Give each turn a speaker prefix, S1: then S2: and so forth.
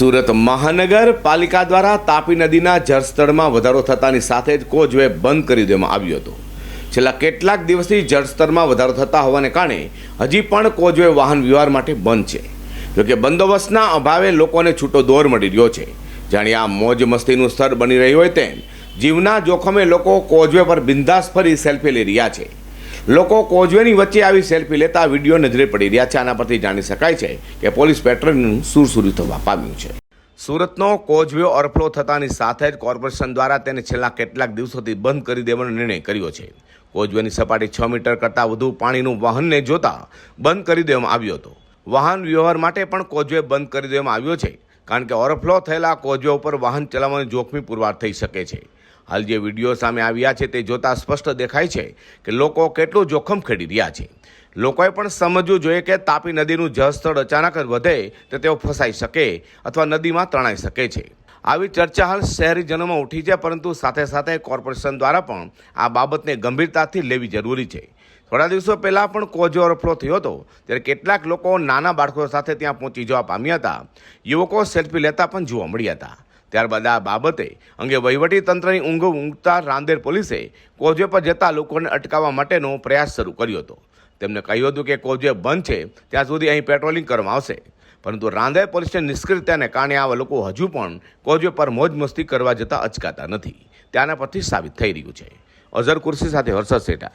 S1: સુરત મહાનગરપાલિકા દ્વારા તાપી નદીના જળસ્તરમાં વધારો થતાની સાથે જ કોઝવે બંધ કરી દેવામાં આવ્યો હતો. છેલ્લા કેટલાક દિવસથી જળસ્તરમાં વધારો થતા હોવાને કારણે હજી પણ કોઝવે વાહન વ્યવહાર માટે બંધ છે. જોકે બંદોબસ્તના અભાવે લોકોને છૂટો દોર મળી રહ્યો છે. જાણે આ મોજ મસ્તીનું સ્થળ બની રહ્યું હોય તેમ, જીવના જોખમે લોકો કોઝવે પર બિંદાસ ફરી સેલ્ફી લઈ રહ્યા છે. લોકો કોઝવેની વચ્ચે આવી સેલ્ફી લેતા વીડિયો નજરે પડી રહ્યા છે. આના પરથી જાણી શકાય છે કે પોલીસ પેટ્રોલિંગનું સુરસુરી થવા પામ્યું છે. સુરતનો કોઝવે ઓવરફ્લો થતાની સાથે જ કોર્પોરેશન દ્વારા તેને છેલ્લા કેટલાક દિવસોથી બંધ કરી દેવાનો નિર્ણય કર્યો છે. કોઝવેની સપાટી છ મીટર કરતાં વધુ પાણીનું વાહનને જોતા બંધ કરી દેવામાં આવ્યો હતો. વાહન વ્યવહાર માટે પણ કોઝવે બંધ કરી દેવામાં આવ્યો છે. કારણ કે ઓવરફ્લો થયેલા કોઝવે ઉપર વાહન ચલાવવાની જોખમી પુરવાર થઈ શકે છે. હાલ જે વીડિયો સામે આવ્યા છે તે જોતા સ્પષ્ટ દેખાય છે કે લોકો કેટલું જોખમ ખેડી રહ્યા છે. લોકોએ પણ સમજવું જોઈએ કે તાપી નદીનું જળસ્તર અચાનક વધે તો તેઓ ફસાઈ શકે અથવા નદીમાં તણાઈ શકે છે. આવી ચર્ચા હાલ શહેરીજનોમાં ઉઠી છે પરંતુ સાથે સાથે કોર્પોરેશન દ્વારા પણ આ બાબતને ગંભીરતાથી લેવી જરૂરી છે. થોડા દિવસો પહેલાં પણ કોજો ઓવરફ્લો થયો હતો ત્યારે કેટલાક લોકો નાના બાળકો સાથે ત્યાં પહોંચી જવા પામ્યા હતા. યુવકો સેલ્ફી લેતા પણ જોવા મળ્યા હતા. ત્યારબાદ આ બાબતે અંગે વહીવટી તંત્રની ઊંઘ ઊંઘતા રાંદેર પોલીસે કોઝવે પર જતા લોકોને અટકાવવા માટેનો પ્રયાસ શરૂ કર્યો હતો. તેમને કહ્યું હતું કે કોઝવે બંધ છે, ત્યાં સુધી અહીં પેટ્રોલિંગ કરવામાં આવશે. પરંતુ રાંદેર પોલીસની નિષ્ક્રિયતાને કારણે આવા લોકો હજુ પણ કોઝવે પર મોજ મસ્તી કરવા જતા અચકાતા નથી. ત્યાંના પરથી સાબિત થઈ રહ્યું છે. અઝર કુર્સી સાથે હર્ષદ સેટા